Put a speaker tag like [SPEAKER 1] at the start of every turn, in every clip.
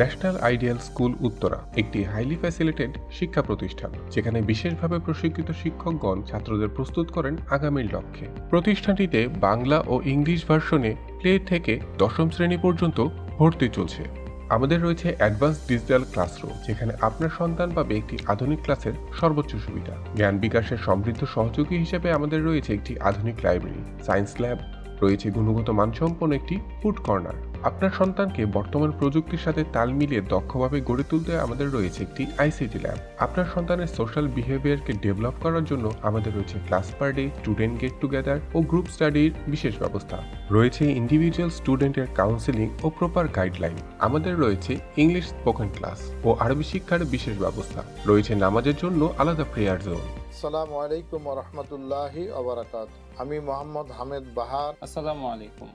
[SPEAKER 1] National ideal school Uttara, একটি highly facilitated শিক্ষা প্রতিষ্ঠান, যেখানে বিশেষভাবে প্রশিক্ষিত শিক্ষকগণ ছাত্রদের প্রস্তুত করেন আগামীর লক্ষ্যে। প্রতিষ্ঠানটিতে বাংলা ও ইংলিশ ভার্সনে প্লে থেকে দশম শ্রেণি পর্যন্ত ভর্তি চলছে। আমাদের রয়েছে অ্যাডভান্স ডিজিটাল ক্লাসরুম, যেখানে আপনার সন্তান পাবে একটি আধুনিক ক্লাসের সর্বোচ্চ সুবিধা। জ্ঞান বিকাশের সমৃদ্ধ সহযোগী হিসেবে আমাদের রয়েছে একটি আধুনিক লাইব্রেরি সায়েন্স ল্যাব রয়েছে গুণগত মানসম্পন্ন একটি ফুড কর্নার আপনার সন্তানকে বর্তমান প্রযুক্তির সাথে তাল মিলিয়ে দক্ষভাবে গড়ে তুলতে আমাদের রয়েছে একটি আইসিটি ল্যাব আপনার সন্তানের সোশ্যাল বিহেভিয়ারকে ডেভেলপ করার জন্য আমাদের রয়েছে class per day student get together ও গ্রুপ স্টাডির বিশেষ ব্যবস্থা। রয়েছে ইন্ডিভিজুয়াল স্টুডেন্টের কাউন্সিলিং ও প্রপার গাইডলাইন আমাদের রয়েছে ইংলিশ স্পোকেন ক্লাস ও আরবি শিক্ষার বিশেষ ব্যবস্থা। রয়েছে নামাজের জন্য আলাদা প্রেয়ার জোন
[SPEAKER 2] আসসালামু আলাইকুম রহমতুল্লাহি আবরাকাত আমি মোহাম্মদ হামেদ বাহার।
[SPEAKER 3] আসসালামু আলাইকুম।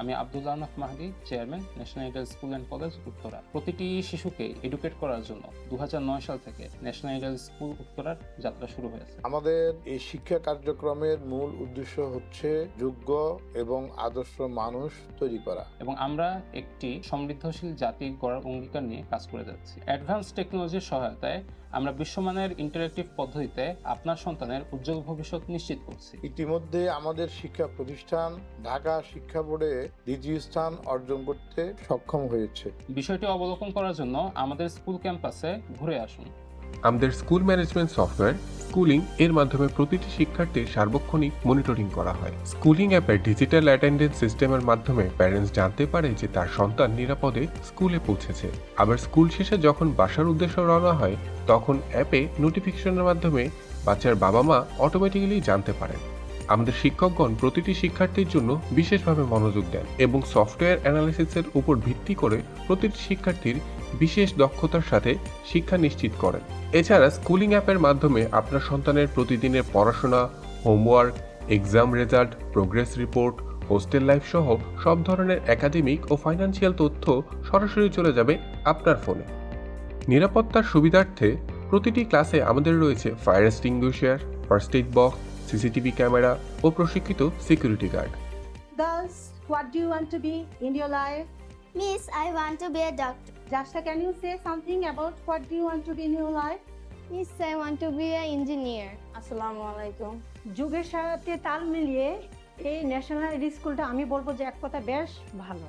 [SPEAKER 3] আমি Abdullah Ahmad Mahadi chairman national ideal school and college Uttara. প্রতিটি শিশুকে এডুকেট করার জন্য দুহাজার নয় সাল থেকে ন্যাশনাল আইডাল স্কুল উত্তরার যাত্রা শুরু হয়েছে।
[SPEAKER 2] আমাদের এই শিক্ষা কার্যক্রমের মূল উদ্দেশ্য হচ্ছে যোগ্য এবং আদর্শ মানুষ তৈরি করা।
[SPEAKER 3] এবং আমরা একটি সমৃদ্ধশীল জাতি গড়ার অঙ্গীকার নিয়ে কাজ করে যাচ্ছি। অ্যাডভান্স টেকনোলজির সহায়তায় আমরা বিশ্বমানের ইন্টারেক্টিভ পদ্ধতিতে আপনার সন্তানের উজ্জ্বল ভবিষ্যৎ নিশ্চিত করছি।
[SPEAKER 2] ইতিমধ্যে আমাদের শিক্ষা প্রতিষ্ঠান ঢাকা শিক্ষা বোর্ডে দ্বিতীয় স্থান অর্জন করতে সক্ষম হয়েছে।
[SPEAKER 3] বিষয়টি অবলোকন করার জন্য আমাদের স্কুল ক্যাম্পাসে ঘুরে আসুন।
[SPEAKER 1] আমাদের স্কুল ম্যানেজমেন্ট সফটওয়্যার স্কুলিং এর মাধ্যমে প্রতিটি শিক্ষার্থীর সার্বক্ষণিক মনিটরিং করা হয়। স্কুলিং অ্যাপের ডিজিটাল অ্যাটেন্ডেন্স সিস্টেমের মাধ্যমে প্যারেন্টস জানতে পারে যে তার সন্তান নিরাপদে স্কুলে পৌঁছেছে। আবার স্কুল শেষে যখন বাসার উদ্দেশ্যে রওনা হয় তখন অ্যাপে নোটিফিকেশনের মাধ্যমে বাচ্চার বাবা মা অটোমেটিক্যালি জানতে পারেন। আমাদের শিক্ষকগণ প্রতিটি শিক্ষার্থীর জন্য বিশেষভাবে মনোযোগ দেন এবং সফটওয়্যার অ্যানালিসিসের উপর ভিত্তি করে প্রতিটি শিক্ষার্থীর বিশেষ দক্ষতার সাথে শিক্ষা নিশ্চিত করেন। এছাড়া স্কুলিং অ্যাপের মাধ্যমে আপনার সন্তানের প্রতিদিনের পড়াশোনা, homework, exam result, progress report, hostel life সহ সব ধরনের একাডেমিক ও ফাইন্যান্সিয়াল তথ্য সরাসরি চলে যাবে আপনার ফোনে। নিরাপত্তার সুবিধার্থে প্রতিটি ক্লাসে আমাদের রয়েছে fire extinguisher, first aid box CCTV camera ও প্রশিক্ষিত security guard
[SPEAKER 4] Thus, what do you want to be in your life?
[SPEAKER 5] Miss, I want to be a doctor.
[SPEAKER 4] Jashta, can you say something about what do you want to be in your life?
[SPEAKER 5] Miss, I want to be an engineer.
[SPEAKER 6] আসসালামু আলাইকুম
[SPEAKER 4] যুগের সাথে তাল মিলিয়ে এই national স্কুলটা আমি বলব যে এক কথা বেশ ভালো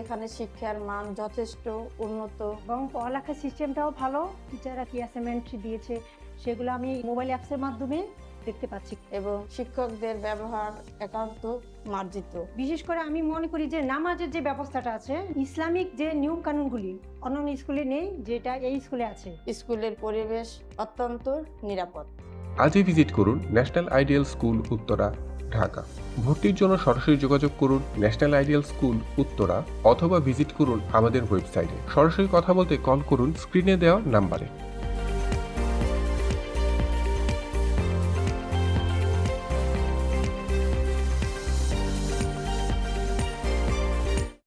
[SPEAKER 6] এখানে শিক্ষার মান যথেষ্ট উন্নত
[SPEAKER 4] এবং পড়ালেখার সিস্টেমটাও ভালো টিচাররা কি অ্যাসাইনমেন্ট দিয়েছে সেগুলো আমি মোবাইল অ্যাপসের মাধ্যমে দেখতে পাচ্ছি।
[SPEAKER 6] এবং শিক্ষকদের ব্যবহার একান্ত মার্জিত।
[SPEAKER 4] বিশেষ করে আমি মনে করি যে নামাজের যে ব্যবস্থাটা আছে ইসলামিক যে নিয়ম কানুনগুলি অন্যান্য স্কুলে নেই যেটা এই স্কুলে আছে।
[SPEAKER 6] স্কুলের পরিবেশ অত্যন্ত নিরাপদ।
[SPEAKER 1] আজই ভিজিট করুন national ideal school Uttara Dhaka. ভর্তির জন্য সরাসরি যোগাযোগ করুন ন্যাশনাল আইডিয়াল স্কুল উত্তরা অথবা ভিজিট করুন আমাদের ওয়েবসাইটে। সরাসরি কথা বলতে কল করুন স্ক্রিনে দেওয়া নাম্বারে।